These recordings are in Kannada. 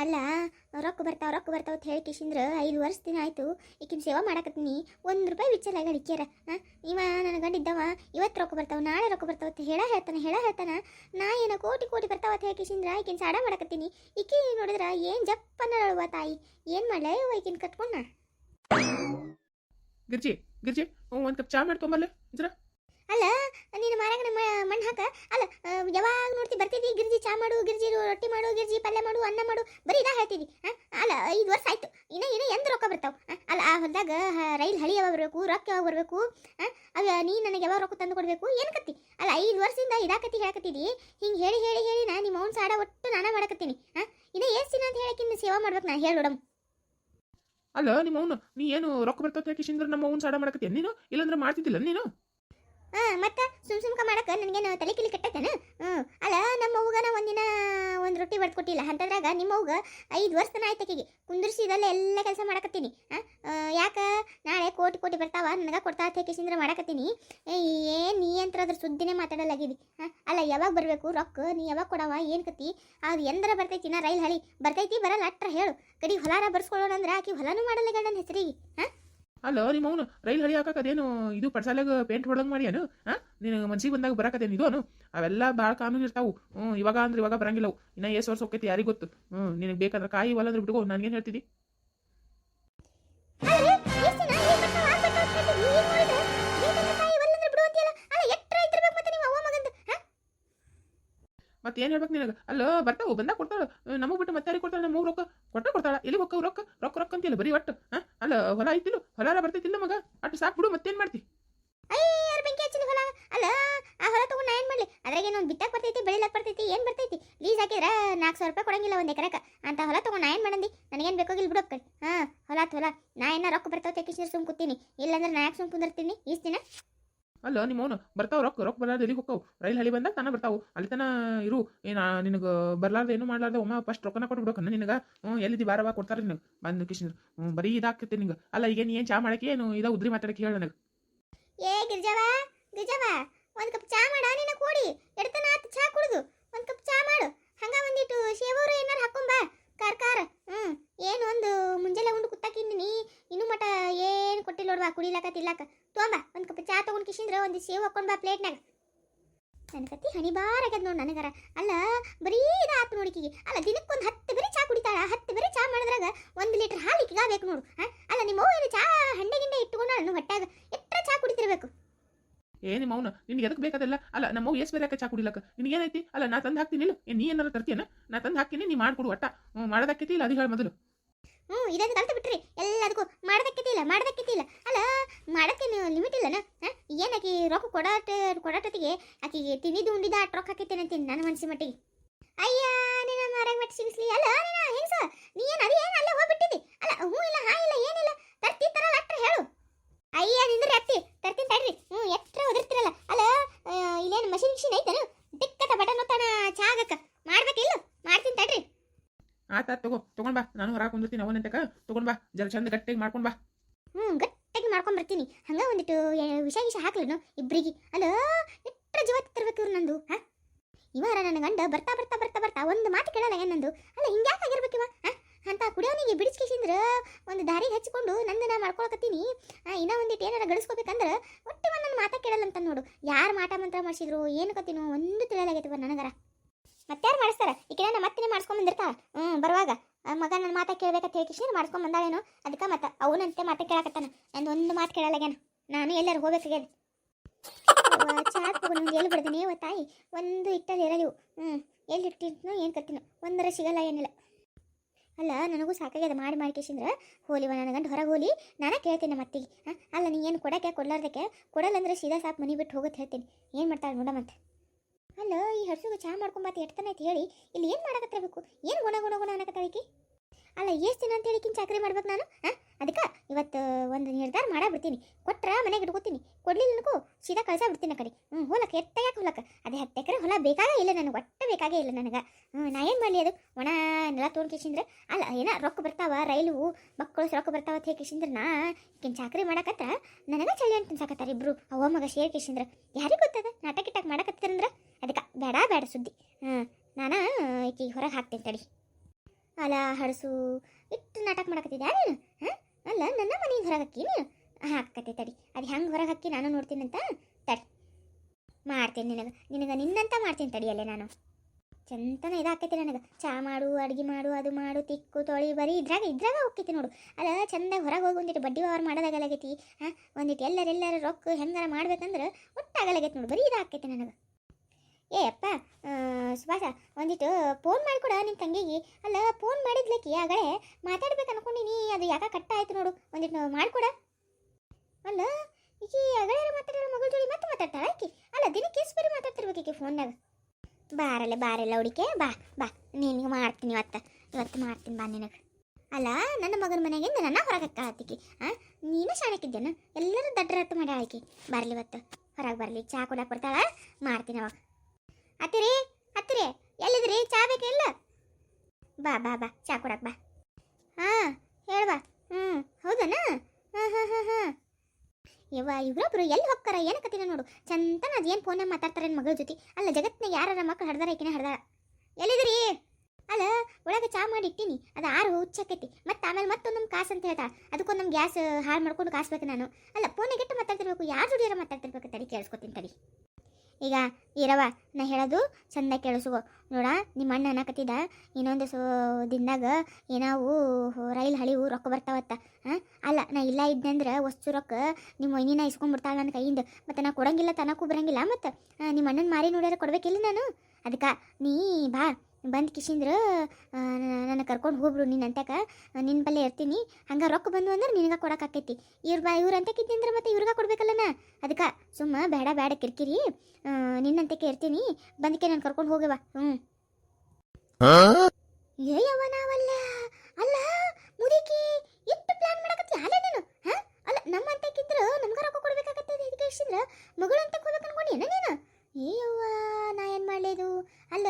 ಅಲ್ಲ ರೊಕ್ಕ ಬರ್ತಾವ ರೊಕ್ಕ ಬರ್ತಾವ ಅಂತ ಹೇಳಿ ಕಿಶಿಂದ್ರ ಐದು ವರ್ಷ ದಿನ ಆಯ್ತು. ಈಕಿನ ಸೇವಾ ಮಾಡಕತ್ತೀನಿ. ಒಂದು ರೂಪಾಯಿ ವಿಚಾರ ಆಗ ಇಕ್ಕ್ಯಾರ ಇವ ನನ್ನ ಗಂಡ ಇದ್ದವ ಇವತ್ತು ರೊಕ್ಕ ಬರ್ತಾವ ನಾಳೆ ರೊಕ್ಕ ಬರ್ತಾವ ಅಂತ ಹೇಳ ಹೇಳ್ತಾನೆ ಹೇಳ ಹೇಳ್ತಾನ. ನಾ ಏನ ಕೋಟಿ ಕೋಟಿ ಬರ್ತಾವ ಅಂತ ಹೇಳಿ ಕಿಶಿಂದ್ರ ಈಕಿನ ಸಾಡ ಮಾಡಕತ್ತೀನಿ. ಈಕಿ ನೋಡಿದ್ರ ಏನು ಅಳುವ ತಾಯಿ. ಏನು ಮಾಡ್ಲ ಈಕಿನ ಕಟ್ಕೊಂಡ? ಗಿರ್ಜಿ ಗಿರ್ಜಿ ಒಂದು ಕಪ್ ಚಾ ಮಾಡ್ಕೊಂಬಲ್ಲ ಜರ ಅಲ್ಲ ನೀನು ಮಾರಾಗನ ಮಣ್ಣು ಹಾಕ. ಅಲ್ಲ ಯಾವಾಗ ನೋಡ್ತಿ ಬರ್ತಿದ್ದಿ ಗಿರ್ಜಿ ಚಾ ಮಾಡು, ಗಿರ್ಜಿ ರೊಟ್ಟಿ ಮಾಡು, ಗಿರ್ಜಿ ಪಲ್ಯ ಮಾಡು, ಅನ್ನ ಮಾಡು. ಬರೀ ಇದಾ ಹೇಳ್ತಿದ್ದಿ? ಅಲ್ಲ, ಐದು ವರ್ಷ ಆಯ್ತು. ಇನ್ನ ಇನ್ನ ಎಂದ ರೊಕ್ಕ ಬರ್ತಾವ? ಅಲ್ಲ, ಆ ಹೊಲದಾಗ ರೈಲ್ ಹಳಿ ಯಾವಾಗ ಬರಬೇಕು? ರೊಕ್ಕ ಯಾವಾಗ ಬರಬೇಕು? ಅವ ನೀ ನನಗೆ ಯಾವಾಗ ರೊಕ್ಕ ತಂದು ಕೊಡಬೇಕು? ಏನು ಕತ್ತಿ ಅಲ್ಲ, ಐದು ವರ್ಷದಿಂದ ಇದಾ ಕತ್ತಿ ಹೇಳಕತ್ತಿದ್ದಿ ಹಿಂಗೆ ಹೇಳಿ ಹೇಳಿ ಹೇಳಿ ನಾ ನಿಮ್ಮ ಅವ್ನ ಸಾಡ ಒಟ್ಟು ನಾನು ಮಾಡಕತ್ತೀನಿ, ಆ? ಇನ್ನ ಎಷ್ಟು ದಿನ ಅಂತ ಹೇಳಕ್ಕಿನ್ನ ಸೇವಾ ಮಾಡ್ಬೇಕು ನಾ? ಹೇಳಿ ನೋಡಮ್ ಅಲ್ಲ ನಿಮ್ಮ ಅವ್ನು ನೀ ಏನು ರೊಕ್ಕ ಬರ್ತೈತೆ ಕಿಶಿಂದ್ರ ನಮ್ಮ ಅವ್ನ ಸಾಡ ಮಾಡಕತ್ತೀಯ ನೀನು? ಇಲ್ಲಾಂದ್ರೆ ಮಾಡ್ತಿದ್ದಿಲ್ಲ ನೀನು? ಹಾ ಮತ್ತೆ ಸುಮ್ ಸುಮ್ಕ ಮಾಡಕ ನನಗೇನು ತಲೆ ಕಿಲಿ ಕೆಟ್ಟತೇನ? ಹ್ಞೂ. ಅಲ್ಲ ನಮ್ಮ ಒಂದಿನ ಒಂದು ರೊಟ್ಟಿ ಬಡ್ದು ಕೊಟ್ಟಿಲ್ಲ. ಅಂತದ್ರಾಗ ನಿಮ್ಮ ಅವ್ಗ ಐದು ವರ್ಷ ತನ ಆಯ್ತು ಆಕಿಗೆ. ಕುಂದಿರ್ಸಿದಲ್ಲೇ ಎಲ್ಲ ಕೆಲಸ ಮಾಡಕತ್ತೀನಿ. ಆ, ಯಾಕ? ನಾಳೆ ಕೋಟಿ ಕೋಟಿ ಬರ್ತಾವ ನನಗೆ ಕೊಡ್ತಾ ಸಿಂದ್ರ ಮಾಡಕತ್ತೀನಿ. ಏನ್ ನೀ ಅಂತ ಅದ್ರ ಸುದ್ದಿನೇ ಮಾತಾಡಲಾಗಿದಿ? ಆ, ಅಲ್ಲ ಯಾವಾಗ ಬರಬೇಕು? ರೊಕ್ಕ ನೀ ಯಾವಾಗ ಕೊಡವ? ಏನು ಕತಿ? ಅದು ಎಂದ್ರ ಬರ್ತೈತಿ ನಾ ರೈಲ್ ಹಳಿ. ಬರ್ತೈತಿ ಬರಲ್ಲ ಅಟ್ರ ಹೇಳು. ಕಡಿ ಹೊಲಾರ ಬರ್ಸ್ಕೊಳ್ಳೋಣ ಅಂದ್ರೆ ಆಕಿ ಹೊಲನೂ ಮಾಡಲ್ಲ ಗಂಡನ ಹೆಸರಿಗೆ. ಹಾ ಅಲ್ಲ, ನಿಮ್ಮ ಅವ್ನು ರೈಲ್ ಹಳಿ ಹಾಕಕ್ಕೆ ಅದೇನು ಇದು ಪಡ್ಸಾಲಾಗ ಪೇಂಟ್ ಹೊಡಂಗ್ ಮಾಡ್ಯಾನು? ಹಾ ನಿನಗೆ ಮನ್ಸಿಗೆ ಬಂದಾಗ ಬರಾಕತ್ತೇನು ಇದು ಅನು? ಅವೆಲ್ಲ ಭಾಳ ಕಾನೂನು ಇರ್ತಾವು. ಹ್ಞೂ, ಇವಾಗ ಅಂದ್ರೆ ಇವಾಗ ಬರಂಗಿಲ್ಲ ಇನ್ನು ಎಷ್ಟು ವರ್ಷ ಹೋಗ್ತೈತಿ ಯಾರಿಗೆ ಗೊತ್ತು? ಹ್ಞೂ, ನಿನಗೆ ಬೇಕಂದ್ರೆ ಕಾಯಿ ಒಲ್ಲಂದ್ರೆ ಬಿಟ್ಕೋ, ನನಗೇನು ಹೇಳ್ತಿದ್ದಿ ಮತ್ತೆ ಏನು ಹೇಳ್ಬೇಕು ನಿನಗೆ? ಅಲ್ಲೋ ಬರ್ತಾವು ಬಂದಾಗ ಕೊಡ್ತಾಳ. ನಮಗೆ ಬಿಟ್ಟು ಮತ್ತೆ ಯಾರಿಗೆ ಕೊಡ್ತಾಳೆ? ನಮ್ಮ ರೊಕ್ಕ. ಕೊಟ್ಟ ಕೊಡ್ತಾಳ. ಇಲ್ಲಿ ಹೋಗ್ತಾವ ರೊಕ್ಕ? ರೊಕ್ಕ ರೊಕ್ಕ ಅಂತಿಲ್ಲ ಬರೀ ಒಟ್ಟು. ಹಾ? ಅಲ್ಲ ಹೊಲ ಐತಿಲ್ಲ ಹೊಲಾರ ಬರ್ತೈತಿಲ್ಲ ಮಗ ಅಟ್ಟು ಸಾಕು ಬಿಡು ಮತ್ತೇನು ಮಾಡ್ತಿ. ಅಲ್ಲ, ಆ ಹೊಲ ತಗೊಂಡ್ ನಾ ಏನ್ ಮಾಡ್ಲಿ? ಅದ್ರಾಗೇನೋ ಒಂದ್ ಬಿತ್ತಾಕ್ ಬರ್ತೈತಿ ಬೆಳಿಲಕ್ಕೆ ಬರ್ತೈತಿ ಏನು ಬರ್ತೈತಿ? ಲೀಸ್ ಹಾಕಿದ್ರೆ ನಾಲ್ಕು ಸಾವಿರ ರೂಪಾಯಿ ಕೊಡಂಗಿಲ್ಲ ಒಂದ್ ಎಕರೆಕ. ಅಂತ ಹೊಲ ತಗೊಂಡ್ ನಾ ಏನ್ ಮಾಡಂದಿ? ನನಗೇನು ಬೇಕಾಗಿಲ್ಲ ಬಿಡು ಕಡೆ ಹಾ ಹೊಲ ಹೊಲ. ನಾ ಏನ ರೊಕ್ಕ ಬರ್ತಾವ ತೆಕ್ಕಿಸಿದ್ರೆ ಸುಮ್ ಕೂತೀನಿ. ಇಲ್ಲಾಂದ್ರೆ ನಾ ಯಾಕೆ ಸುಮ್ ಕುಂದಿರ್ತೀನಿ? ಈಸ್ ದಿನ. ಅಲ್ಲ ನಿಮ್ಮ ಅವನು ಬರ್ತಾವ ರೊಕ್ಕ ರೊಕ್ಕ ಬರ್ಲಾರ್ದು ಎಲ್ಲಿಗೆ ಹೋಗ್ತಾವು? ರೈಲ್ ಹಳಿ ಬಂದಾಗ ತಾನ ಬರ್ತಾವು. ಅಲ್ಲಿ ತನ ಇರು. ಏನ ನಿನಗೆ ಬರ್ಲಾರ್ದು ಏನು ಮಾಡ್ಲಾರ್ದು, ಒಮ್ಮ ಫಸ್ಟ್ ರೊಕ್ಕನ ಕೊಟ್ಬಿಡ್ಬೇಕನ್ನ ನಿನಗೆ. ಹ್ಞೂ ಎಲ್ಲಿದ್ದಿ ಬಾರ ಬಾ ಕೊಡ್ತಾರೆ ನಿನಗೆ? ಬಂದು ಕಿಶನ್ ಹ್ಞೂ ಬರೀ ಇದಾಕ್ತಿ ನಿಂಗೆ ಅಲ್ಲ, ಈಗ ಏನು ಚಾ ಮಾಡಕ್ಕೆ ಏನು ಇದ ಉದ್ರಿ ಮಾತಾಡಕ್ಕೆ ಹೇಳ ನನಗೆ. ಏ, ಗಿರ್ಜವ ಗಿರ್ಜವ, ಒಂದು ಕಪ್ ಚಾ ಮಾಡ ನಿನ್ನ ಕೂಡಿ ಎಡ್ತನ ಆತ್, ಚಾ ಕುಡಿದು. ಒಂದು ಕಪ್ ಚಾ ಮಾಡು. ಹಂಗ ಒಂದಿಟ್ಟು ಶೇವೂರು ಏನಾರ ಹಾಕೊಂಬ ಕಾರ್ ಕಾರ್. ಹ್ಮ್. ಏನು ಒಂದು ಮುಂಜಾನೆ ಉಂಡು ಕುತ್ತಾಕಿದ್ದೀನಿ ಇನ್ನೂ ಮಟ ಏನು ಕೊಟ್ಟಿಲ್ಲ ನೋಡ್ವಾ ಕುಡಿಲಾಕ ತಿಲ್ಲಾಕ ತೊಂಬ, ಒಂದು ಕಪ್ ಚಾ ತೊಗೊಂಡು ಕಿಶಿಂದ್ರ, ಒಂದು ಸೇವ್ ಹಾಕೊಂಡ್ ಬಾ ಪ್ಲೇಟ್ನಾಗ ನನ್ನ ಕತ್ತಿ ಹನಿ ಬಾರ್ ಆಗ್ಯದ ನೋಡಿ ನನಗರ. ಅಲ್ಲ, ಬರೀ ಇದಾತು ನೋಡಿಕಿಗೆ ಅಲ್ಲ, ದಿನಕ್ಕೊಂದು ಹತ್ತು ಬರೀ ಚಾ ಕುಡಿತಾಳ. ಹತ್ತು ಬರೀ ಚಾ ಮಾಡಿದ್ರಾಗ ಒಂದು ಲೀಟ್ರ್ ಹಾಲು ಇಕ್ಕಿಗಾಬೇಕು ನೋಡು, ಹಾಂ? ಅಲ್ಲ ನಿಮ್ಮ ಏನು ಚಾ ಹಂಡೆ ಗಿಂಡೆ ಇಟ್ಟುಕೊಂಡು ನಾನು ಹೊಟ್ಟಾಗ ಎಟ್ರ ಚಾ ಕುಡಿತಿರ್ಬೇಕು? ಏ, ನಿಮ್ಮ ಅವನು, ನಿನ್ಗೆ ಎದಕ್ಕೆ ಬೇಕಾದಲ್ಲ ಅಲ್ಲ, ನಮ್ಮ ಎಷ್ಟು ಬೇರೆ ಚಾ ಕುಡಿಲಕ್ಕ? ನಿನಗೇನೈತಿ ಅಲ್ಲ, ನಾ ತಂದು ಹಾಕ್ತೀನಿ, ಇಲ್ಲ. ನೀ ಏನಾರ ತರ್ತೀಯನ? ನಾ ತಂದು ಹಾಕ್ತೀನಿ, ನೀ ಮಾಡ್ಕೊಡು ಒಟ್ಟ ಹ್ಞೂ ಮಾಡೋದಕ್ಕೈತಿ ಇಲ್ಲ, ಅದು ಹೇಳಿ ಮೊದಲು. ಹ್ಞೂ ಇದನ್ನು ಕಲ್ತು ಬಿಟ್ರಿ? ಎಲ್ಲದಕ್ಕೂ. ಮಾಡದಕ್ಕೆ ಇಲ್ಲ ಅಲ್ಲ, ಮಾಡೋಕ್ಕೆ ನೀವು ಲಿಮಿಟ್ ಇಲ್ಲನ? ಹಾಂ? ಏನಕಿ ರೊಕ್ಕ ಕೊಡಾಟ ಕೊಡಾಟತಿಗೆ ಆಕಿಗೆ ತಿಂದಿದ್ದು ಉಂಡಿದ ಅಟ್ ರೊಕ್ಕ ಹಾಕೈತೇನೆ ಅಂತೀನಿ ನನ್ನ ಮನಸ್ಸಿನ ಮಟ್ಟಿಗೆ. ಅಯ್ಯ, ನಿನ್ನ ಮಾರಾಗ ಮಟ್ಟ ಸಿಗಿಸ್ಲಿ. ಅಲ್ಲ, ನಿನ್ನ ಹೆಂಗ್ಸ? ನೀ ಏನು, ಅದು ಏನು, ಅಲ್ಲೇ ಹೋಗ್ಬಿಟ್ಟಿದ್ದಿ ಅಲ್ಲ, ಹ್ಞೂ ಇಲ್ಲ, ಹಾ ಇಲ್ಲ, ಏನಿಲ್ಲ. ತರ್ತಿ, ತರಲ್ಲ ಅಟ್ರೆ ಹೇಳು. ಅಯ್ಯ ನಿಂದ್ರ ಅತ್ತಿ ತರ್ತೀನಿ ತಡ್ರಿ. ಹ್ಞೂ ಎಟ್ರ ಒದಿರ್ತಿರಲ್ಲ ಅಲ್ಲ ಇಲ್ಲೇನು ಮಷಿನ್ ಮಿಷಿನ್ ಐತೇನು? ಟಿಕ್ಕತ್ತ ಬಟನ್ ಒತ್ತಾನ ಚಾಗಕ್ಕ. ಮಾಡ್ಬೇಕಿಲ್ಲ ಮಾಡ್ತೀನಿ ತಡ್ರಿ. ಆತ ತಗೋ. ತಗೊಂಡ್ ಬಾ. ನಾನು ಹೊರಗೆ ಕುಂದಿರ್ತೀನಿ. ಅವನಂತಕ ತಗೊಂಡ್ ಬಾ. ಜರ ಚಂದ ಗಟ್ಟಿಗೆ ಮಾಡ್ಕೊಂಡ್ ಬಾ. ಹ್ಞೂ ಗಟ್ಟಿಗೆ ಮಾಡ್ಕೊಂಡ್ ಬರ್ತೀನಿ. ಹಂಗ ಒಂದಿಟ್ಟು ವಿಷ ವಿಷ ಹಾಕ್ಲೇನು ಇಬ್ರಿಗೆ. ಅಲ್ಲ ಎಟ್ರ ಜೀವ ತರ್ಬೇಕು ಇವ್ರು ನಂದು ಹಾ? ಇವಾರ ನನ್ನ ಗಂಡ ಬರ್ತಾ ಬರ್ತಾ ಬರ್ತಾ ಬರ್ತಾ ಒಂದು ಮಾತು ಕೇಳಲ್ಲ ಏನಂದು ನಂದು? ಅಲ್ಲ ಹಿಂಗ್ಯಾಕೆ ಆಗಿರ್ಬೇಕು ಇವ ಹಾ? ಅಂತ ಕುಡಿಯೋನಿಗೆ ಬಿಡಿಸ್ಕೇಸಿಂದ್ರ ಒಂದು ದಾರಿ ಹಚ್ಕೊಂಡು ನಂದು ನಾ ಮಾಡ್ಕೊಳಕತ್ತೀನಿ ಇನ್ನೂ ಒಂದಿಟ್ಟು ಏನಾರ ಗಳಿಸ್ಕೋಬೇಕಂದ್ರೆ ಒಟ್ಟು ನನ್ನ ಮಾತಾ ಕೇಳಲ್ಲ ಅಂತ ನೋಡು. ಯಾರು ಮಾಟ ಮಂತ್ರ ಮಾಡಿಸಿದ್ರು, ಏನು ಕತ್ತಿನೋ ಒಂದು ತಿಳಿಯಲಾಗೈತಿ ನನಗರ. ಮತ್ತಾರು ಮಾಡಿಸ್ತಾರ? ಈಕೆ ನಾ ಮತ್ತೆ ಮಾಡ್ಸ್ಕೊಂಡ್ ಬಂದಿರ್ತಾಳ? ಹ್ಞೂ ಬರುವಾಗ. ಮಗ ನನ್ನ ಮಾತಾ ಕೇಳ್ಬೇಕಂತ ಹೇಳಿ ಕಿಶನ್ ಮಾಡ್ಸ್ಕೊಂಡ್ ಬಂದಾಳೇನೋ, ಅದಕ್ಕೆ ಮತ್ತೆ ಅವನಂತೆ ಮಾತಾ ಕೇಳಕತ್ತಾನ. ನಂದು ಒಂದು ಮಾತು ಕೇಳಲಾಗ್ಯಾನ. ನಾನು ಎಲ್ಲರೂ ಹೋಗ್ಬೇಕಾಗ್ಯದ ಚಾ ತಗೊಂಡು ಎಲ್ಲಿ ಬಿಡ್ತೀನಿ ಓ ತಾಯಿ? ಒಂದು ಇಟ್ಟಲ್ಲಿ ಇರಲಿವು ಹ್ಞೂ ಎಲ್ಲಿ ಇಟ್ಟಿದ್ನೋ ಏನು ಕತ್ತಿನೋ, ಒಂದರ ಸಿಗಲ್ಲ ಏನಿಲ್ಲ. ಅಲ್ಲ, ನನಗೂ ಸಾಕಾಗ್ಯದ ಮಾಡಿ ಮಾಡಿ ಕೇಸಿಂದ್ರ ಹೋಲಿವ ನನಗಂಡು ಗಂಡು ಹೊರಗೆ ಹೋಲಿ, ನಾನು ಕೇಳ್ತೀನಿ ಮತ್ತಿಗೆ ಹಾಂ ಅಲ್ಲ, ನೀ ಏನು ಕೊಡಕ್ಕೆ ಕೊಡ್ಲಾರ್ದಕ್ಕೆ, ಕೊಡಲ್ಲ ಅಂದ್ರೆ ಸೀದಾ ಸಾಕು ಮನೆ ಬಿಟ್ಟು ಹೋಗುತ್ತೆ ಹೇಳ್ತೀನಿ. ಏನು ಮಾಡ್ತಾಳೆ ನೋಡಮಂತ ಅಲ್ಲ, ಈ ಹರ್ಸುಗೆ ಚಾ ಮಾಡ್ಕೊಂಬಾತಿ ಎಡ್ತಾನೆ ಅಂತ ಹೇಳಿ, ಇಲ್ಲಿ ಏನು ಮಾಡಕತ್ತಿರಬೇಕು ಏನು ಗುಣ ಗುಣ ಗುಣ ಅನ್ನಕತ್ತಾಳ ಈಕಿ? ಅಲ್ಲ, ಎಷ್ಟು ದಿನ ಅಂತ ಹೇಳಿಕಿನ್ ಚಾಕ್ರಿ ಮಾಡ್ಬೇಕು ನಾನು? ಹಾಂ ಅದಕ್ಕೆ ಇವತ್ತು ಒಂದು ನಿರ್ಧಾರ ಮಾಡಾ ಬಿಡ್ತೀನಿ ಕೊಟ್ರ ಮನೆಗೆ ಇಟ್ಕೋತೀನಿ. ಕೊಡ್ಲಿಲ್ಲ ನನಗೂ ಸೀದಾ ಕಳ್ಸ ಬಿಡ್ತೀನಿ ಆ ಕಡೆ. ಹ್ಞೂ ಹೊಲಕ್ಕೆ ಎತ್ತ ಯಾಕೆ ಹೊಲಕ್ಕೆ ಅದೇ ಹತ್ತು ಎಕರೆ ಹೊಲ ಬೇಕಾಗೇ ಇಲ್ಲ ನನಗೆ, ಒಟ್ಟು ಬೇಕಾಗೇ ಇಲ್ಲ ನನಗೆ. ಹ್ಞೂ ನಾ ಏನು ಮಾಡಲಿ ಅದು? ಒಣ ನೆಲ ತೊಗೊಂಡ್ಕೇಸಿಂದ್ರೆ ಅಲ್ಲ, ಏನ ರೊಕ್ಕ ಬರ್ತಾವ? ರೈಲು, ಮಕ್ಕಳು ರೊಕ್ಕ ಬರ್ತಾವ ಅಂತ ಹೇಳಿ ನಾ ಕಿಂಚ ಚಾಕ್ರಿ ಮಾಡಕತ್ತ ನನಗೆ ಚಳಿ ಅಂತ ಸಾಕತ್ತಾರ ಇಬ್ರು ಅವ್ವ ಮಗ ಶೇರ್ ಯಾರಿಗೆ ಗೊತ್ತದ? ನಾಟಕ ಗಿಟಕ್ ಮಾಡಕತ್ತಿರಂದ್ರೆ ಅದಕ್ಕೆ, ಬೇಡ ಬೇಡ ಸುದ್ದಿ. ಹಾಂ ನಾನು ಈಕಿ ಹೊರಗೆ ಹಾಕ್ತೀನಿ ತಡಿ. ಅಲ ಹಡಸು ಇಟ್ಟು ನಾಟಕ ಮಾಡಕತ್ತಿದ್ಯಾ ನೀನು? ಹಾಂ? ಅಲ್ಲ, ನನ್ನ ಮನೆಯಿಂದ ಹೊರಗೆ ಹಾಕಿ ನೀನು ಹಾಕತ್ತೆ ತಡಿ. ಅದು ಹೆಂಗೆ ಹೊರಗೆ ಹಾಕಿ ನಾನು ನೋಡ್ತೀನಿ ಅಂತ ತಡಿ. ಮಾಡ್ತೀನಿ ನಿನಗೆ. ನಿನಗೆ ನಿನ್ನಂತ ಮಾಡ್ತೀನಿ ತಡಿಯಲ್ಲೇ ನಾನು. ಚಂತನ ಇದಾಕೈತಿ ನನಗೆ. ಚಾ ಮಾಡು, ಅಡುಗೆ ಮಾಡು, ಅದು ಮಾಡು, ತಿಕ್ಕು, ತೊಳಿ, ಬರೀ, ಇದ್ರಾಗ ಇದ್ರಾಗ ಹೋಗ್ತೈತಿ ನೋಡು. ಅಲ್ಲ ಚಂದ ಹೊರಗೆ ಹೋಗಿ ಒಂದಿಟ್ಟು ಬಡ್ಡಿ ವ್ಯವಹಾರ ಮಾಡೋದಾಗಲಾಗೈತಿ. ಹಾಂ? ಒಂದಿಟ್ಟು ಎಲ್ಲರೆಲ್ಲರ ರೊಕ್ಕ ಹೆಂಗಾರ ಮಾಡ್ಬೇಕಂದ್ರೆ ಒಟ್ಟಾಗಲಾಗೈತಿ ನೋಡು. ಬರೀ ಇದಾಕೈತಿ ನನಗೆ. ಏ, ಅಪ್ಪ ಸುಭಾಷ, ಒಂದಿಟ್ಟು ಫೋನ್ ಮಾಡಿಕೊಡ ನಿಮ್ಮ ತಂಗಿಗೆ. ಅಲ್ಲ ಫೋನ್ ಮಾಡಿದ್ಲಕ್ಕಿ ಆಗಳೆ ಮಾತಾಡ್ಬೇಕು ಅನ್ಕೊಂಡಿನಿ, ಅದು ಯಾಕ ಕಟ್ಟ ಆಯ್ತು ನೋಡು, ಒಂದಿಟ್ಟು ಮಾಡಿಕೊಡ ಅಲ್ಲ, ಈಕಿ ಅಗಳೇ ಮಾತಾಡೋ ಮಗಳ ಜೋಡಿ ಮತ್ತೆ ಮಾತಾಡ್ತಾಳ ಆಕಿ ಅಲ್ಲ, ದಿನಕ್ಕೆ ಎಷ್ಟು ಬರೀ ಮಾತಾಡ್ತಿರ್ಬೇಕು ಈಕಿ ಫೋನ್ನಾಗ ಬಾರಲ್ಲ ಬಾರಲ್ಲ ಹುಡುಕೆ ಬಾ ಬಾ, ನಿನಗೆ ಮಾಡ್ತೀನಿ ಇವತ್ತು ಇವತ್ತು ಮಾಡ್ತೀನಿ ಬಾ ನಿನಗೆ. ಅಲ್ಲ, ನನ್ನ ಮಗನ ಮನೆಗಿಂದ ನನ್ನ ಹೊರಗೆ ಹಾಕಿ ಹಾಂ ನೀನು ಶಾಣಕ್ಕಿದ್ದೇನ? ಎಲ್ಲರೂ ದಡ್ಡ ರಟ್ಟು ಮಾಡಿ ಆಕಿ ಬರಲಿ ಇವತ್ತು, ಹೊರಗೆ ಬರಲಿ ಚಹಾ ಕೊಡಕ್ಕೆ ಬರ್ತಾಳ ಮಾಡ್ತೀನಿ ಅವಾಗ ಹತ್ತಿರಿ? ಹತ್ತಿರಿ? ಎಲ್ಲಿದ್ರಿ? ಚಾ ಬೇಕಿಲ್ಲ ಬಾ ಬಾ ಬಾ, ಚಾ ಕೊಡಕ್ ಬಾ. ಹಾಂ ಹೇಳ್ಬಾ ಹ್ಞೂ ಹೌದನ? ಹಾಂ ಹಾಂ ಹಾಂ ಹಾಂ. ಯವ್ವ, ಇವ್ರೊಬ್ರು ಎಲ್ಲಿ ಹೋಗ್ತಾರ? ಏನಕತ್ತಿನ ನೋಡು. ಚಂತನ ಅದೇನು ಫೋನ್ನಾಗ ಮಾತಾಡ್ತಾರೆ ಮಗಳ ಜೊತೆ? ಅಲ್ಲ ಜಗತ್ನಾಗ ಯಾರ ಮಕ್ಕಳು ಹಡ್ದಾರ, ಈಕಿನ ಹಡ್ದಾಳ ಎಲ್ಲಿದ್ರಿ? ಅಲ್ಲ, ಒಳಗೆ ಚಾ ಮಾಡಿ ಇಟ್ಟಿನಿ. ಅದು ಆರು ಹುಚ್ಚಾಕೈತಿ. ಮತ್ತೆ ಆಮೇಲೆ ಮತ್ತೊಂದು ಕಾಸು ಅಂತ ಹೇಳ್ತಾ ಅದಕ್ಕೊಂದು ನಮ್ಮ ಗ್ಯಾಸ್ ಹಾಳು ಮಾಡ್ಕೊಂಡು ಕಾಸ್ಬೇಕು ನಾನು. ಅಲ್ಲ ಫೋನಾಗ ಇಟ್ಟು ಮಾತಾಡ್ತಿರ್ಬೇಕು? ಯಾರು ಜೋಡಿಯಾರ ಮಾತಾಡ್ತಿರ್ಬೇಕು ತಡಿ ಕೇಳಿಸ್ಕೊತೀನಿ ತಡಿ. ಈಗ ಇರವ ನಾ ಹೇಳೋದು ಚಂದ ಕೇಳಿಸುವ ನೋಡ, ನಿಮ್ಮ ಅಣ್ಣ ಅನ್ನಕತ್ತಿದ, ಇನ್ನೊಂದು ಸೋ ದಿನದಾಗ ಏನಾವು ರೈಲ್ ಹಳಿವು ರೊಕ್ಕ ಬರ್ತಾವತ್ತ ಅಲ್ಲ, ನಾ ಇಲ್ಲ ಇದ್ದಂದ್ರೆ ವಸ್ತು ರೊಕ್ಕ ನಿಮ್ಮ ಒಯ್ನಿನ ಇಸ್ಕೊಂಡ್ಬಿಡ್ತಾಳ ನನ್ನ ಕೈಯಿಂದ, ಮತ್ತು ನಾ ಕೊಡಂಗಿಲ್ಲ ತನಕೂ ಬರಂಗಿಲ್ಲ ಮತ್ತು ನಿಮ್ಮ ಅಣ್ಣನ ಮಾರಿ ನೋಡ್ಯಾರ ಕೊಡ್ಬೇಕಿಲ್ಲ ನಾನು. ಅದಕ್ಕೆ ನೀ ಬಾ. ಬಂದು ಕಿಶಿಂದ್ರ ನನ್ನ ಕರ್ಕೊಂಡು ಹೋಗ್ಬಿಡು ನಿನ್ನ ಅಂತಕ ನಿನ್ನ ಬಲ್ಲೆ ಇರ್ತೀನಿ. ಹಂಗೆ ರೊಕ್ಕ ಬಂದು ಅಂದ್ರೆ ನಿನಗೆ ಕೊಡೋಕ್ಕಾಕೈತಿ ಇವ್ರು ಬಾ ಇವ್ರು ಅಂತಕ್ಕಿದ್ದಂದ್ರೆ ಮತ್ತೆ ಇವ್ರಿಗೆ ಕೊಡ್ಬೇಕಲ್ಲ ನಾ? ಅದಕ್ಕೆ ಸುಮ್ಮ ಬೇಡ ಬೇಡ ಕಿರಿಕಿರಿ. ನಿನ್ನಂತಕ್ಕೆ ಇರ್ತೀನಿ. ಬಂದಕ್ಕೆ ನಾನು ಕರ್ಕೊಂಡು ಹೋಗವ ಹ್ಞೂ ಏಯವ್ವ ನಾವಲ್ಲ? ಅಲ್ಲ ಮುದುಕಿ ಎಷ್ಟು ಪ್ಲಾನ್ ಮಾಡಕತ್ತಿ? ಅಲ್ಲ ನೀನು? ಹಾ? ಅಲ್ಲ ನಮ್ಮ ಅಂತಕ್ಕಿದ್ರು ನಮ್ಗೆ ರೊಕ್ಕ ಕೊಡ್ಬೇಕಾಗತ್ತೆ ಇದಕ್ಕೆ ಇಷ್ಟಿಂದ್ರ ಮಗಳು ಅಂತ ಹೋಗ್ಬೇಕು ಅನ್ಕೊಂಡೇನ ನೀನು? ಏಯವ್ವ ನಾ ಏನು ಮಾಡಲೇದು? ಅಲ್ಲ,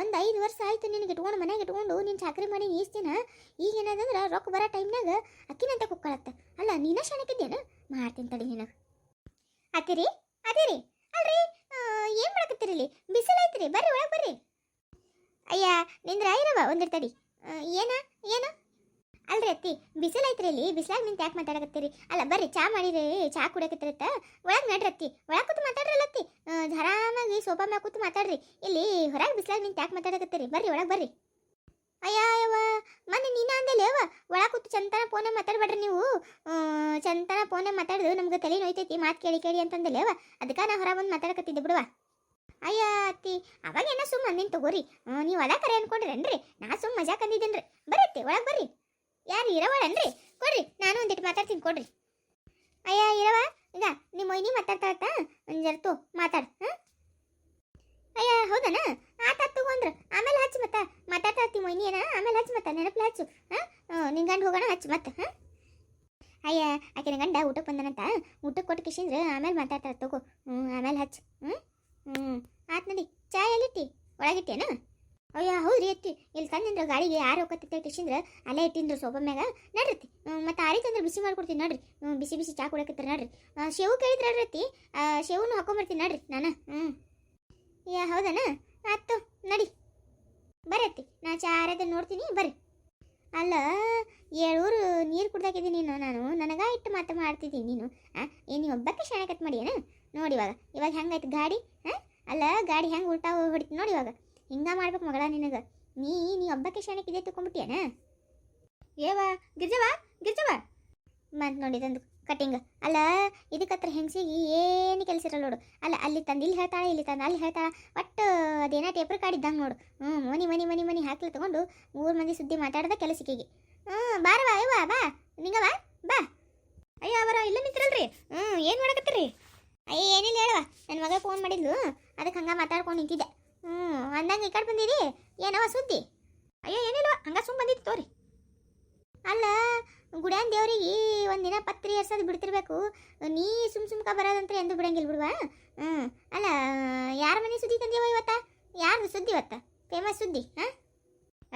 ಒಂದು ಐದು ವರ್ಷ ಆಯಿತು ನಿನಗೆ ಇಟ್ಕೊಂಡು ಮನೆಗೆ ಇಟ್ಕೊಂಡು ನೀನು ಚಾಕ್ರಿ ಮಾಡಿ ಈಸ್ತೀನ ಈಗ ಏನದಂದ್ರೆ ರೊಕ್ಕ ಬರೋ ಟೈಮ್ನಾಗ ಅಕ್ಕಿನಂತ ಕುಕ್ಕಳತ್ತೆ. ಅಲ್ಲ, ನೀನ ಶಾಣಕ್ಕಿದ್ದೇನು ಮಾಡ್ತೀನಿ ತಡಿ ನಿನಗೆ. ಅತ್ತಿರಿ ಅದಿರಿ ಅಲ್ರಿ ಏನು ಮಾಡಕತ್ತೀರಿ ಬಿಸಿಲು ಐತ್ರಿ, ಬರ್ರಿ ಒಳಗೆ ಬರ್ರಿ. ಅಯ್ಯ, ನಿಂದ್ರ ಐರವ ಒಂದಿರ್ತಡಿ ಏನ, ಏನು? ಅಲ್ರಿ ಅತ್ತಿ, ಬಿಸಿಲು ಐತ್ರಿ ಇಲ್ಲಿ, ಬಿಸಿಲಾಗ ನಿಂತು ಯಾಕೆ ಮಾತಾಡಕತ್ತೀರಿ? ಅಲ್ಲ ಬರ್ರಿ, ಚಾ ಮಾಡಿರಿ, ಚಾ ಕುಡಕತ್ತಿರತ್ತ ಒಳಗೆ ನಡ್ರಿ ಅತ್ತಿ, ಒಳಗೆ ಕೂತು ಮಾತಾಡ್ರಲ್ಲ ಅತ್ತಿ. ಆರಾಮಾಗಿ ಸೋಫಾ ಮ್ಯಾಗ ಕೂತು ಮಾತಾಡ್ರಿ. ಇಲ್ಲಿ ಹೊರಗೆ ಬಿಸಿಲಾಗ ನಿಂತು ಯಾಕೆ ಮಾತಾಡಕತ್ತೀರಿ? ಬರ್ರಿ, ಒಳಗೆ ಬರ್ರಿ. ಅಯ್ಯ ಯವ್ವ ಮೊನ್ನೆ ನೀನ ಅಂದೇಲೇವ ಒಳಗೆ ಕೂತು ಚಂತನ ಫೋನೆ ಮಾತಾಡ್ಬೇಡ್ರಿ ನೀವು. ಚಂತನ ಫೋನೆ ಮಾತಾಡಿದ್ರು ನಮ್ಗೆ ತಲೆ ನೋಯ್ತೈತಿ, ಮಾತು ಕೇಳಿ ಕೇಳಿ ಅಂತಂದಲ್ಲ ಯವ್ವ? ಅದಕ್ಕೆ ನಾ ಹೊರ ಬಂದು ಮಾತಾಡಕತ್ತಿದ್ದೆ ಬಿಡುವ. ಅಯ್ಯ, ಅತ್ತಿ, ಅವಾಗ ಅವಾಗೇನ ಸುಮ್ಮ ಅಂದಿನ ತಗೋರಿ. ನೀವು ಅದ ಕರೆ ಅನ್ಕೊಂಡಿರೇನ್ರಿ? ನಾ ಸುಮ್ಮ ಮಜಾಕ್ ಅಂದಿದ್ದೇನ್ರಿ. ಬರತ್ತೆ ಒಳಗೆ ಬರ್ರಿ. ಯಾರು ಇರವಳನ್ರಿ ಕೊಡ್ರಿ, ನಾನು ಒಂದಿಟ್ಟು ಮಾತಾಡ್ತೀನಿ, ಕೊಡ್ರಿ. ಅಯ್ಯ ಇರವ ಈಗ ನಿಮ್ಮ ಮೊಯ್ನಿ ಮಾತಾಡ್ತಾ ಜರ್ತು, ಮಾತಾಡ್ ಹಾಂ ಅಯ್ಯ, ಹೌದನ? ಆತ ತಗೊಂಡ್ರ ಆಮೇಲೆ ಹಚ್ಚು ಮತ್ತ. ಮಾತಾಡ್ತಾ ಇರ್ತೀನಿ ಮೊಯ್ನಿ ಏನ? ಆಮೇಲೆ ಹಚ್ಚು ಮತ್ತ ನೆನಪಲ್ಲಿ ಹಚ್ಚು ಹಾಂ ನಿನ್ ಗಂಡ ಹೋಗೋಣ, ಹಚ್ಚು ಮತ್ತೆ ಹಾಂ ಅಯ್ಯ, ಆಕಿನ ಗಂಡ ಊಟಕ್ಕೆ ಬಂದನಂತ? ಊಟಕ್ಕೆ ಕೊಟ್ಟು ಕಿಶಿಂದ್ರ ಆಮೇಲೆ ಮಾತಾಡ್ತಾರ ತಗೋ. ಹ್ಞೂ ಆಮೇಲೆ ಹಚ್ಚು ಹ್ಞೂ ಹ್ಞೂ ಆತ್ ನಡಿ ಚಾ ಎಲ್ಲಿಟ್ಟಿ ಒಳಗಿಟ್ಟೇನ ಅಯ್ಯ, ಹೌದ್ರಿ ಅತ್ತಿ ಇಲ್ಲಿ ತಂದಿಂದ್ರ ಗಾಡಿಗೆ ಯಾರು ಹೋಗತ್ತೆ ಕಿಶಿಂದ್ರೆ ಅಲ್ಲೇ ಇಟ್ಟಿಂದ್ರ ಸೋಫಾ ಮ್ಯಾಗ. ನಡ್ರಿ ಮತ್ತು ಆರಿತಂದ್ರೆ ಬಿಸಿ ಮಾಡ್ಕೊಡ್ತೀನಿ, ನಡ್ರಿ. ಬಿಸಿ ಬಿಸಿ ಚಾ ಕುಡಿಯಕತ್ತೀರಿ, ನಡ್ರಿ. ಶೇವು ಕೇಳಿದ್ರೆ ಅತ್ತಿ ಶೇವನು ಹಾಕೊಂಬರ್ತೀನಿ, ನಡ್ರಿ, ನಾನು. ಹ್ಞೂ ಯಾ ಹೌದನ? ಆಯ್ತು, ನಡಿ. ಬರತ್ತಿ. ನಾ ಚಾ ಆರ ನೋಡ್ತೀನಿ, ಬರ್ರಿ. ಅಲ್ಲ, ಏಳೂರು ನೀರು ಕುಡ್ದಾಕಿದ್ದೀನಿ ನೀನು, ನಾನು. ನನಗ ಇಟ್ಟು ಮಾತು ಮಾಡ್ತಿದ್ದೀನಿ ನೀನು. ಹಾಂ ಏನು ಒಬ್ಬಕ್ಕೆ ಶಾಣಕತ್ ಮಾಡಿ ಏನ ನೋಡಿ ಇವಾಗ. ಇವಾಗ ಹೆಂಗೈತೆ ಗಾಡಿ? ಹಾಂ ಅಲ್ಲ, ಗಾಡಿ ಹೆಂಗೆ ಉಲ್ಟಾ ಹೊಡಿತು ನೋಡಿ ಇವಾಗ. ಹಿಂಗ ಮಾಡ್ಬೇಕು ಮಗಳ ನಿನಗೆ. ನೀ ನೀ ಒಬ್ಬಕ್ಕೆ ಶಾಣಕ್ಕೆ ಇದೆ ತಿಳ್ಕೊಂಬಿಟ್ಟಿಯೇನ ಏವ, ಗಿರ್ಜವ ಗಿರ್ಜವ? ನೋಡಿ ತಂದು ಕಟಿಂಗ್ ಅಲ್ಲ ಇದಕ್ಕತ್ರ ಹೆಂಗಸಿಗೆ ಏನು ಕೆಲಸ ಇರಲ್ಲ ನೋಡು. ಅಲ್ಲ, ಅಲ್ಲಿ ತಂದು ಇಲ್ಲಿ ಹೇಳ್ತಾಳೆ, ಇಲ್ಲಿ ತಂದು ಅಲ್ಲಿ ಹೇಳ್ತಾಳೆ. ಒಟ್ಟು ಅದೇನೋ ಟೇಪರ್ ಕಾಡಿದ್ದಂಗೆ ನೋಡು. ಹ್ಞೂ ಮನಿ ಮನಿ ಮನಿ ಮನಿ ಹಾಕ್ಲಿ ತೊಗೊಂಡು ಮೂರು ಮಂದಿ ಸುದ್ದಿ ಮಾತಾಡ್ದ ಕೆಲಸಕ್ಕಿಗೆ. ಹ್ಞೂ ಬಾರವ ಅಯ್ಯವ ಬಾ. ನಿಂಗವ ಬಾ ಅಯ್ಯ, ಅವರ ಇಲ್ಲ ನಿಂತಿರಲ್ರಿ. ಹ್ಞೂ ಏನು ಮಾಡಕತ್ತೀರಿ? ಅಯ್ಯ, ಏನಿಲ್ಲ ಹೇಳವ ನನ್ನ ಮಗ ಫೋನ್ ಮಾಡಿದ್ಲು. ಅದಕ್ಕೆ ಹಂಗೆ ಮಾತಾಡ್ಕೊಂಡು ನಿಂತಿದ್ದೆ. ಹ್ಞೂ ಅಂದಂಗೆ ಈ ಕಡೆ ಬಂದಿರಿ. ಏನವ ಸುದ್ದಿ. ಅಯ್ಯೋ, ಏನಿಲ್ಲ, ಹಂಗ ಸುಮ್ ಬಂದಿತ್ತು ತೋರಿ. ಅಲ್ಲ, ಗುಡ್ಯಾನ್ ದೇವ್ರಿಗೆ ಒಂದಿನ ಪತ್ರಿ ಎರ್ಸೋದು ಬಿಡ್ತಿರ್ಬೇಕು. ನೀ ಸುಮ್ ಸುಮ್ಕ ಬರೋದಂತ ಎಂದು ಬಿಡಂಗಿಲ್ಲ ಬಿಡುವ? ಹ್ಞೂ ಅಲ್ಲ, ಯಾರ ಮನೆ ಸುದ್ದಿ ತಂದೇವ ಇವತ್ತ? ಯಾರ್ದು ಸುದ್ದಿ ಇವತ್ತ? ಫೇಮಸ್ ಸುದ್ದಿ, ಹಾಂ?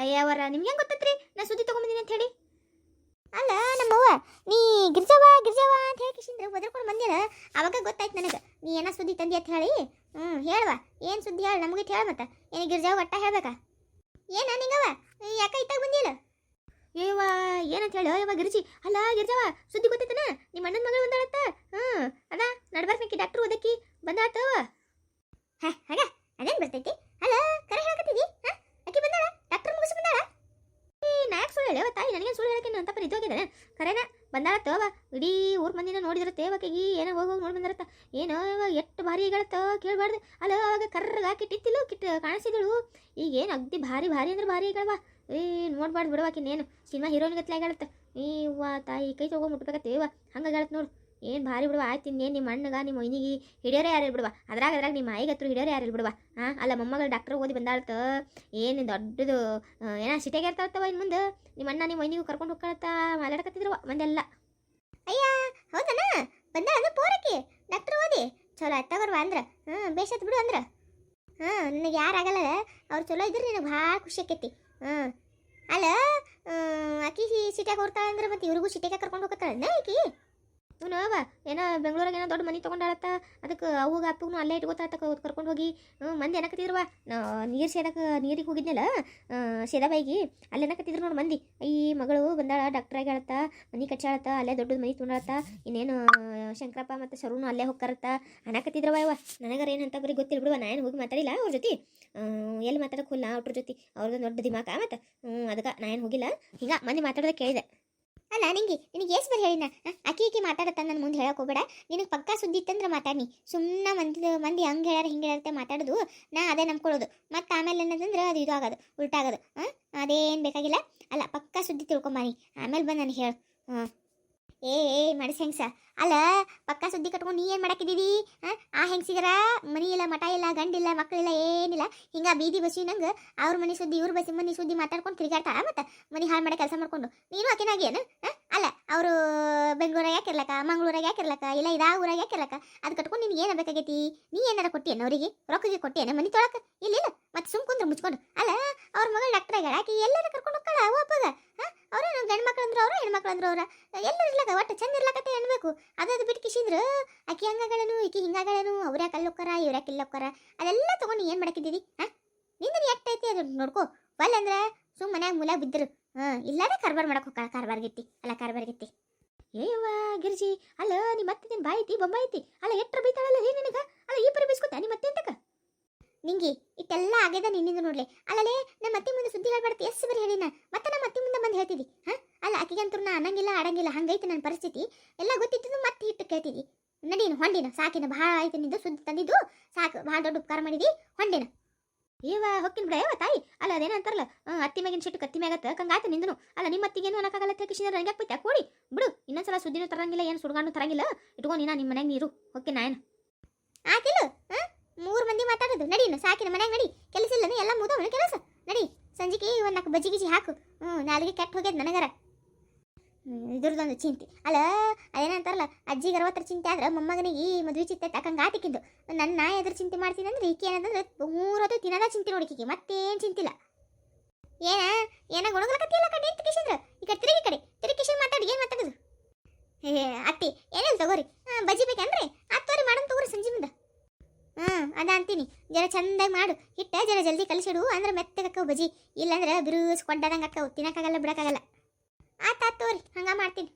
ಅಯ್ಯವರ ನಿಮ್ಗೆ ಹೆಂಗೆ ಗೊತ್ತತ್ರಿ? ನಾ ಸುದ್ದಿ ತೊಗೊಂಬಂದಿನಿ ಅಂತ ಹೇಳಿ. ಅಲ್ಲ ನಮ್ಮವ್ವ ನೀ ಗಿರ್ಜವ ಗಿರ್ಜವ ಅಂತ ಹೇಳಿ ಕಿಶಿಂದ್ರ ಒದರ್ಕೊಂಡು ಬಂದಿಲ್ಲ ಅವಾಗ ಗೊತ್ತಾಯ್ತು ನನಗೆ. ನೀ ಏನೋ ಸುದ್ದಿ ತಂದಿ ಅಂತ ಹೇಳಿ? ಹ್ಞೂ ಹೇಳುವ. ಏನು ಸುದ್ದಿ ಹೇಳಿ, ನಮಗೆ ಹೇಳ ಮತ್ತೆ. ಏನು ಗಿರ್ಜಾವ ಒಟ್ಟ ಹೇಳ್ಬೇಕಾ? ಏನ ನಿಂಗವ ಯಾಕ ಇತ್ತಾಗ ಬಂದಿಲ್ಲ ಏವ ಏನಂತ ಹೇಳು? ಯವ್ವ ಗಿರ್ಜಿ. ಅಲ್ಲ ಗಿರ್ಜವ ಸುದ್ದಿ ಗೊತ್ತೈತನ? ನಿಮ್ಮ ಅಣ್ಣನ ಮಗಳು ಬಂದಾಳತ್ತ? ಹ್ಞೂ ಅದ ನಡ್ಬರ್ಕಿ, ಡಾಕ್ಟರ್ ಓದಕ್ಕಿ ಬಂದಾಳತ್ತವ ಹ ಹಾಗ ಅದೇನು ಬರ್ತೈತಿ ಅಲ್ಲ, ಕರೆ ಹೇಳಕತ್ತಿದಿ? ಹಾಂ ಅಕ್ಕಿ ಬಂದಾಳ? ಡಾಕ್ಟರ್ ಮುಗಿಸಿ ಬಂದಾಳ? ಏ ನಾಯಕ್ ಸುಳ್ಳು ಹೇಳಿ ತಾಯಿ ನನಗೆ ಸುಳ್ಳು ಹೇಳಕ್ಕೆ ಅಂತ ಪರಿ ಇದ್ದೋಗಿದೆ ಕರೆನ ತೋವ ಇಡೀ ಊರ್ ಮಂದಿನ ನೋಡಿದ್ರ ಈ ಏನೋ ಹೋಗಿ ಹೋಗಿ ನೋಡಿ ಬಂದಿರತ್ತ ಏನೋ ಎಷ್ಟು ಭಾರಿ ಹೇಳತ್ತ ಕೇಳಬಾರ್ದು. ಅಲ್ಲ ಅವಾಗ ಕರ್ರಗ ಕಿಟ್ಟಿತ್ತಿಲ್ಲ ಕಿಟ್ ಕಾಣಿಸಿದಳು. ಈಗ ಏನು ಅಗ್ದಿ ಭಾರಿ ಭಾರಿ ಅಂದ್ರೆ ಭಾರಿ ಹೇಳವ ಏ, ನೋಡ್ಬಾರ್ದು ಬಿಡವಾಕಿನ್ನೇನು ಸಿನಿಮಾ ಹೀರೋಯಿನ್ ಗತ್ಲೆ ಹೇಳತ್ತ ಈ ತಾಯಿ ಕೈ ತಗೋ ಮುಟ್ಬೇಕತ್ತೇವ ಹಂಗ ಹೇಳತ್ ನೋಡು. ಏನು ಭಾರಿ ಬಿಡುವ, ಆಯ್ತು ಇನ್ನೇನು ನಿಮ್ಮ ಅಣ್ಣಗ, ನಿಮ್ಮ ಮೈನಿಗೆ ಹಿಡಿಯೋರೇ ಯಾರು ಬಿಡುವ? ಅದ್ರಾಗ ಅದ್ರಾಗ ನಿಮ್ಮ ಆಯಿಗೆ ಹತ್ರ ಹಿಡಿಯೋರೇ ಯಾರು ಬಿಡುವ? ಹಾಂ ಅಲ್ಲ ಮೊಮ್ಮಗಳು ಡಾಕ್ಟರ್ ಓದಿ ಬಂದಾಳ್ತ, ಏನು ದೊಡ್ಡದು ಏನೋ ಸಿಟಿಗೆ ಇರ್ತಾಳ್ತವ ಇನ್ನು ಮುಂದೆ? ನಿಮ್ಮ ಅಣ್ಣ ನಿಮ್ಮ ಮೈನಿಗೂ ಕರ್ಕೊಂಡು ಹೋಗ್ಕಳತ್ತ ಮಾತಾಡಕತ್ತಿದ್ರವ ಮಂದೆಲ್ಲ. ಹೌದನ? ಬಂದ ಪೋರಕ್ಕೆ? ಡಾಕ್ಟರ್ ಓದಿ? ಚಲೋ ಆಯ್ತು ಬರ್ವಾ ಅಂದ್ರೆ. ಹ್ಞೂ ಬೇಷತ್ ಬಿಡು ಅಂದ್ರೆ. ಹ್ಞೂ ನನಗೆ ಯಾರಾಗಲ್ಲ ಅವ್ರು ಚಲೋ ಇದ್ರೆ ನಿನಗೆ ಭಾಳ ಖುಷಿ ಆಕೈತಿ ಹ್ಞೂ ಅಲ್ಲ ಆಕಿ ಸಿಟಿಯಾಗ ಹೋಗ್ತಾಳ ಅಂದ್ರೆ ಮತ್ತೆ ಇವ್ರಿಗೂ ಸಿಟಿಯಾಗ ಕರ್ಕೊಂಡು ಹೋಗತ್ತಾಳ ಆಕಿ? ಇವನು ಅವ, ಏನೋ ಬೆಂಗಳೂರಾಗ ಏನೋ ದೊಡ್ಡ ಮನೆ ತೊಗೊಂಡಾಳತ್ತ, ಅದಕ್ಕೆ ಅವಾಗ ಅಪ್ಪಗೂ ಅಲ್ಲೇ ಇಟ್ಕೋತಾ ಕರ್ಕೊಂಡು ಹೋಗಿ. ಮಂದಿ ಏನಕತ್ತಿದ್ರವ ನೀರು ಸೇದಕ್ಕೆ ನೀರಿಗೆ ಹೋಗಿದ್ನಲ್ಲ ಸೇದಾಬಾಯಿಗೆ, ಅಲ್ಲಿ ಏನಕತ್ತಿದ್ರು ನೋಡಿ ಮಂದಿ. ಈ ಮಗಳು ಬಂದಾಳ ಡಾಕ್ಟ್ರ್ ಹೇಳತ್ತ ಮನೆ ಕಚ್ಚಾಳತ್ತ ಅಲ್ಲೇ ದೊಡ್ಡದು ಮನೆ ತೊಗೊಂಡಾಳತ್ತ, ಇನ್ನೇನು, ಶಂಕರಪ್ಪ ಮತ್ತು ಶರುನು ಅಲ್ಲೇ ಹೋಗ್ತಾರತ್ತ ಅನ್ನಕತ್ತಿದ್ರವ ಇವ, ನನಗರ ಏನಂತ ಬರೀ ಗೊತ್ತಿಲ್ಲ ಬಿಡುವ ನಾ ಏನು ಹೋಗಿ ಮಾತಾಡಿಲ್ಲ ಅವ್ರ ಜೊತೆ. ಎಲ್ಲಿ ಮಾತಾಡಕ್ಕೆ ಹೋಗಿಲ್ಲ ಅವ್ರ ಜೊತೆ. ಅವ್ರದ್ದು ದೊಡ್ಡ ದಿಮಾಕ ಮತ್ತು. ಅದಕ್ಕೆ ನಾ ಏನು ಹೋಗಿಲ್ಲ. ಹಿಂಗೆ ಮಂದಿ ಮಾತಾಡೋದಕ್ಕೆ ಕೇಳಿದೆ. ಅಲ್ಲ, ನಿಂಗೆ, ನಿನಗೆ ಎಷ್ಟು ಬರ್ ಹೇಳಿನ ಅಕ್ಕಿ ಅಕ್ಕಿ ಮಾತಾಡತ್ತ ನನ್ನ ಮುಂದೆ ಹೇಳಕ್ಕೆ ಹೋಗ್ಬೇಡ. ನಿನಗೆ ಪಕ್ಕಾ ಸುದ್ದಿ ಇತ್ತಂದ್ರೆ ಮಾತಾಡ್ನಿ. ಸುಮ್ಮನೆ ಮಂದಿ ಮಂದಿ ಹಂಗೆ ಹೇಳ್ಯಾರ, ಹಿಂಗೆ ಹೇಳ್ಯಾರ ಮಾತಾಡೋದು, ನಾ ಅದೇ ನಂಬ್ಕೊಳ್ಳೋದು. ಮತ್ತೆ ಆಮೇಲೆ ಏನದಂದ್ರೆ ಅದು ಇದು ಆಗೋದು ಉಲ್ಟಾಗೋದು ಹಾಂ, ಅದೇನು ಬೇಕಾಗಿಲ್ಲ. ಅಲ್ಲ, ಪಕ್ಕಾ ಸುದ್ದಿ ತಿಳ್ಕೊಂಬಾನಿ ಆಮೇಲೆ ಬಂದು ನನಗೆ ಹೇಳು. ಹಾಂ. ಏ ಮಡಸ್ ಹೆಂಗ್ಸ? ಅಲ್ಲ, ಪಕ್ಕ ಸುದ್ದಿ ಕಟ್ಕೊಂಡು ನೀ ಏನು ಮಾಡಾಕಿದ್ದೀವಿ ಆ ಹೆಂಗ್ಸಿಗರ ಮನಿ ಇಲ್ಲ ಮಠ ಇಲ್ಲ ಗಂಡಿಲ್ಲ ಮಕ್ಕಳಿಲ್ಲ ಏನಿಲ್ಲ. ಹಿಂಗ ಬೀದಿ ಬಸ್ಸಿ ನಂಗೆ ಅವ್ರ ಮನೆ ಸುದ್ದಿ, ಇವ್ರ ಬಸಿ ಮನೆ ಸುದ್ದಿ ಮಾತಾಡ್ಕೊಂಡು ತಿರುಗಾಡ್ತಾಳ ಮತ್ತೆ ಮನೆ ಹಾಳು ಮಾಡೋ ಕೆಲಸ ಮಾಡ್ಕೊಂಡು. ನೀನು ಆಕೆನಾಗೇನು ಅಲ್ಲ, ಅವರು ಬೆಂಗಳೂರಾಗ ಯಾಕೆ ಇರ್ಲಕ್ಕ, ಮಂಗಳೂರಾಗ ಯಾಕೆ ಇಲ್ಲ ಇದಾ ಊರಾಗ ಯಾಕೆ ಇರ್ಲಕ್ಕ? ಅದು ಕಟ್ಕೊಂಡು ನಿನ್ಗೆ ಏನು ಬೇಕಾಗೈತಿ? ನೀ ಏನಾರ ಕೊಟ್ಟಿಯೇನು ಅವರಿಗೆ? ರೊಕ್ಕಗೆ ಕೊಟ್ಟಿಯೇನು ಮನೆ ತೊಳಕ? ಇಲ್ಲ ಇಲ್ಲ. ಮತ್ತೆ ಸುಮ್ ಕುಂದ್ರ ಮುಚ್ಕೊಂಡು. ಅಲ್ಲ, ಅವ್ರ ಮಗಳು ಡಾಕ್ಟರ್ ಆಗ್ಯಾಳ ಆಕೆ ಎಲ್ಲಾರ ಕರ್ಕೊಂಡು ಹೋಗ್ತಾಳ ಅಪ್ಪಗ? ಹಾಂ ಅವ್ರು ನಮ್ಮ ಮಕ್ಳು ಅಂದ್ರೆ ಅವ್ರ ಹೆಣ್ಮಕ್ಳು ಅಂದ್ರೆ ಅವ್ರ. ಎಲ್ಲರೂ ಇರ್ಲಕ್ಕ ಒಟ್ಟು ಚಂದ ಇರ್ಲಕತ್ತೆ ಅನ್ಬೇಕು. ಅದದು ಬಿಟ್ಟು ಕಿಶಿಂದ್ರ, ಆಕಿ ಹಂಗಾಗಳನು, ಈಕಿ ಹಿಂಗಾಗಳನು ಅವ್ರ ಯಾಕೆ ಇವ್ರ ಯಾಕೆ ಇಲ್ಲಿ ಅದೆಲ್ಲ ತೊಗೊಂಡು ಏನು ಮಾಡಕಿದ್ದೀವಿ ಹಾಂ ಎಟ್ಟ ಎಟ್ಟೈತಿ ಅದು ನೋಡ್ಕೋ. ಅಂದ್ರ ಸುಮ್ ಮನ್ಯಾಗ ಮೂಲ ಬಿದ್ದರು. ಹಾಂ ಇಲ್ಲಾರೆ ಕಾರ್ಬಾರ್ ಮಾಡಕ್ ಹೋಗ ಕಾರ್ಬಾರ್ ಗಿತ್ತಿ. ಅಲ್ಲ, ಕಾರ್ಬಾರ್ ಗಿತ್ತಿ. ಏವ ಗಿರ್ಜಿ, ಅಲ್ಲ ನಿಮ್ಮ ಮತ್ತೆ ನಿನ್ ಬಾಯಿ ಐತಿ ಅಲ್ಲ, ಎಟ್ರ ಬೈತಾಳಲ್ಲ ಹೇ ನಿನಗ? ಅಲ್ಲ ಈ ಪರಿ ಬೈಸ್ಕೊತ ನಿಮ್ಮ ಮತ್ತೆ ಅಂತಕ ನಿಂಗಿ, ಇಟ್ಟೆಲ್ಲ ಆಗ್ಯದ ನಿನ್ನಿಂದ ನೋಡ್ಲಿ. ಅಲ್ಲಲೇ ನಮ್ಮ ಅತ್ತೆ ಮುಂದೆ ಸುದ್ದಿ ಹೇಳ್ಬಾರ್ದು. ಎಷ್ಟು ಬರೀ ಹೇಳಿನ. ಮತ್ತೆ ನಮ್ಮ ಅತ್ತೆ ಮುಂದೆ ಬಂದು ಹೇಳ್ತಿದ್ದಿ ಹಾ? ಅಲ್ಲ ಆಕಿಗಂತೂ ನಾ ಅನ್ನಂಗಿಲ್ಲ, ಆಡಂಗಿಲ್ಲ, ಹಂಗೈತೆ ನನ್ನ ಪರಿಸ್ಥಿತಿ. ಎಲ್ಲ ಗೊತ್ತಿತ್ತು ಮತ್ತೆ ಹಿಟ್ಟು ಕೇಳ್ತಿದ್ದಿ ನಡೀನು, ಹೊಂಡಿನ. ಸಾಕಿನ ಭಾಳ ಆಯ್ತು ನಿಂದು, ಸುದ್ದಿ ತಂದಿದ್ದು. ಸಾಕು, ಭಾಳ ದೊಡ್ಡ ಉಪಕಾರ ಮಾಡಿದಿ. ಹೊಂಡಿನ. ಇವ ಹೊಕ್ಕಿನ ಬಿಡ ಯಾವ ತಾಯಿ? ಅಲ್ಲ, ಅದೇನ ಅಂತಾರಲ್ಲ. ಅತ್ತಿ ಮ್ಯಾಗಿನ ಸಿಟ್ಟು ಕತ್ತಿ ಮ್ಯಾಗತ್ತ ಕಂಗಾಯ್ತು ನಿಂದನು. ಅಲ್ಲ ನಿಮ್ಮ ಅತ್ತಿಗೇನು ಅನ್ನಕ್ಕಾಗಲ್ಲ ಕಿಶಿನ ನನಗೆ ಬೈತಾ ಕೊಡಿ. ಬಿಡು, ಇನ್ನೊಂದ್ಸಲ ಸುದ್ದಿನೂ ತರಂಗಿಲ್ಲ, ಏನು ಸುಡ್ಗಾನು ತರಂಗಿಲ್ಲ. ಇಟ್ಕೊಂಡಿನ ನಿಮ್ಮ ಮನ್ಯಾಗ ನೀರು. ಹೊಕ್ಕಿ ಏನು? ಹಾ? ಮೂರು ಮಂದಿ ಮಾತಾಡೋದು. ನಡಿ ಸಾಕಿನ ಮನ್ಯಾಗ ನಡಿ. ಕೆಲಸ ಇಲ್ಲನ, ಎಲ್ಲ ಮುದವನ ಕೆಲಸ. ನಡಿ ಸಂಜಿಗೆ ಒಂದು ನಾಲ್ಕು ಬಜ್ಜಿ ಗಿಜಿ ಹಾಕು. ಹ್ಞೂ, ನಾಲ್ಗೆ ಕೆಟ್ಟ ಹೋಗ್ಯದ ನನಗರ. ಇದ್ರದ್ದೊಂದು ಚಿಂತೆ. ಅಲ್ಲ ಅದೇನಂತಾರಲ್ಲ ಅಜ್ಜಿಗೆ ಅರವತ್ತರ ಚಿಂತೆ ಆದ್ರೆ ಮೊಮ್ಮಗನಿಗೆ ಈ ಮದುವೆ ಚಿಂತೆ ತಕ್ಕಂಗೆ ಆತಿಕ್ಕಿದ್ದು ನನ್ನ ನಾ ಎದ್ರ ಚಿಂತೆ ಮಾಡ್ತೀನಿ ಅಂದ್ರೆ ಈಕೆ ಏನಂದ್ರೆ ಮೂರೊತ್ತು ತಿನ್ನದ ಚಿಂತೆ ನೋಡಿಕಿಗೆ ಮತ್ತೇನು ಚಿಂತಿಲ್ಲ. ಏನ ಏನ ಗುಣಗಲಕತ್ತಿಯಲ್ಲ ಕಡೆ ಅಂತ ಈ ಕಡೆ ತಿರುಗಿ ಕಡೆ. ತಿರುಗಿ ಮಾತಾಡಿ, ಏನು ಮಾತಾಡೋದು? ಏ ಅತ್ತಿ ಏನಿಲ್ಲ ತಗೋರಿ? ಹಾಂ, ಬಜ್ಜಿ ಬೇಕೇನ್ರಿ ಆತ್ತೋರಿ ಮಾಡೋಣ ತಗೋರಿ ಸಂಜೆ ಮುಂದೆ. ಹ್ಞೂ ಅದ ಅಂತೀನಿ. ಜರ ಚಂದಾಗಿ ಮಾಡು. ಹಿಟ್ಟ ಜರ ಜಲ್ದಿ ಕಲಿಸಿಡು. ಅಂದ್ರೆ ಮೆತ್ತಗಕ್ಕವು ಬಜಿ. ಇಲ್ಲಾಂದ್ರೆ ಬಿರುಸ್ ಕೊಂಡದಂಗೆ ಅಕ್ಕವು ತಿನ್ನಕ್ಕಾಗಲ್ಲ, ಬಿಡಕ್ಕಾಗಲ್ಲ. ಆಯ್ತು ತೋರಿ. ಹಂಗೆ ಮಾಡ್ತೀನಿ.